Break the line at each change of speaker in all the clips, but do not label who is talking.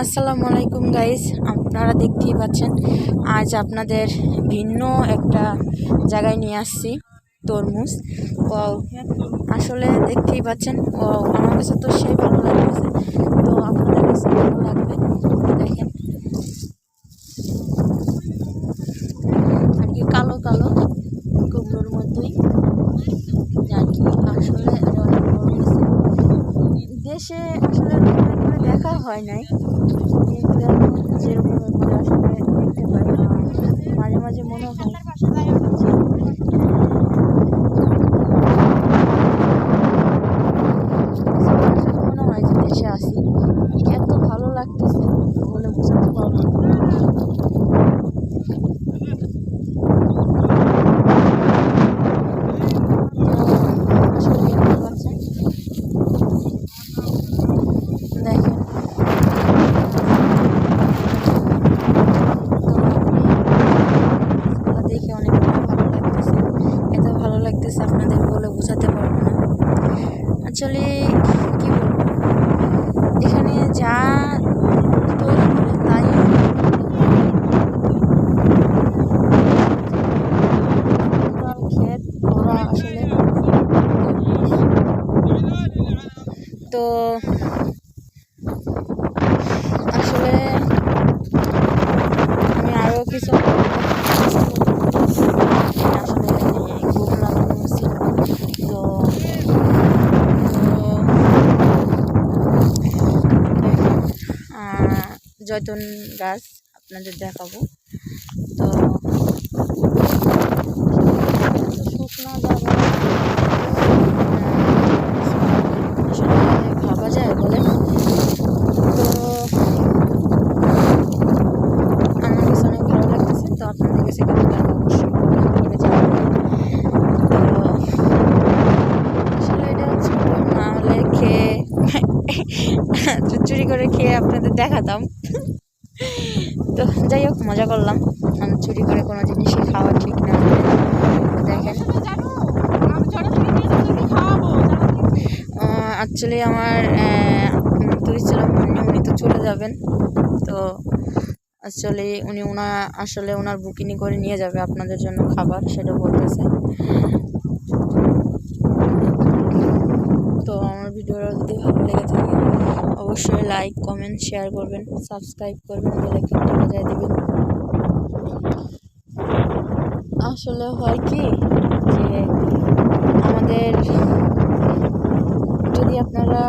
আসসালামু আলাইকুম গাইস আপনারা দেখতেই পাচ্ছেন, আজ আপনাদের ভিন্ন একটা জায়গায় নিয়ে আসছি, তরমুজ। ও আসলে দেখতেই পাচ্ছেন ও আমার কাছে তো সেই ভালো লাগতেছে। তো আপনাদের কাছে ভালো লাগবে, দেখেন। আর কি কালো কালো, কুমড়োর মধ্যেই আর কি আসলে দেশে আসলে দেখা হয় নাই। এগুলো যেরকম করে আসলে দেখতে পাই, মাঝে মাঝে মনে হয় মনে হয় যে দেশে আসি এত ভালো লাগতেছে বলে বোঝাতে পারব না আসলে দেখতে পাচ্ছেন দেখেন তো দেখে অনেক ভালো লাগতেছে এত ভালো লাগতেছে আপনাদের বলে বোঝাতে পারব না। আসলে কি বলব? এখানে যা তৈরি করে তাই তো আসলে আমি আরও কিছু আসলে গুম লাগানো ছিল তো আহ, জয়তুন গাছ আপনাদের দেখাবো। তো শুকনো ভাবা যায় বলে। তো আমার অনেক ভালো লাগতেছে, তো আপনাদের চুরি করে খেয়ে আপনাদের দেখাতাম। তো যাই হোক, মজা করলাম। চুরি করে কোনো জিনিসই খাওয়া ঠিক না। দেখেন। অ্যাকচুয়ালি আমার তুই ছিলাম উনি তো চলে যাবেন। তো অ্যাকচুয়ালি উনি ওনা আসলে ওনার বুকিংই করে নিয়ে যাবে আপনাদের জন্য খাবার, সেটা বলতেছে। তো আমার ভিডিওটা যদি ভালো অবশ্যই লাইক কমেন্ট শেয়ার করবেন সাবস্ক্রাইব করবেন বাজায় দেবেন। আসলে হয় কি যে আমাদের যদি আপনারা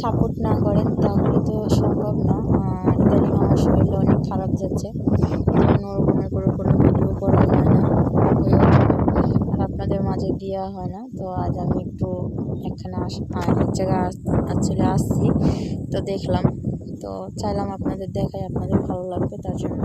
সাপোর্ট না করেন তাহলে তো সম্ভব না। ইদানিং আমার শরীরটা অনেক খারাপ যাচ্ছে। এই জন্য ওরকমের করে কোনো ভিডিও করা যায় না। আর আপনাদের মাঝে দেওয়া হয় না। তো আজ আমি একটু একখানে আস এক জায়গায় আসলে আসছি। তো দেখলাম। তো চাইলাম আপনাদের দেখাই আপনাদের ভালো লাগবে তার জন্য।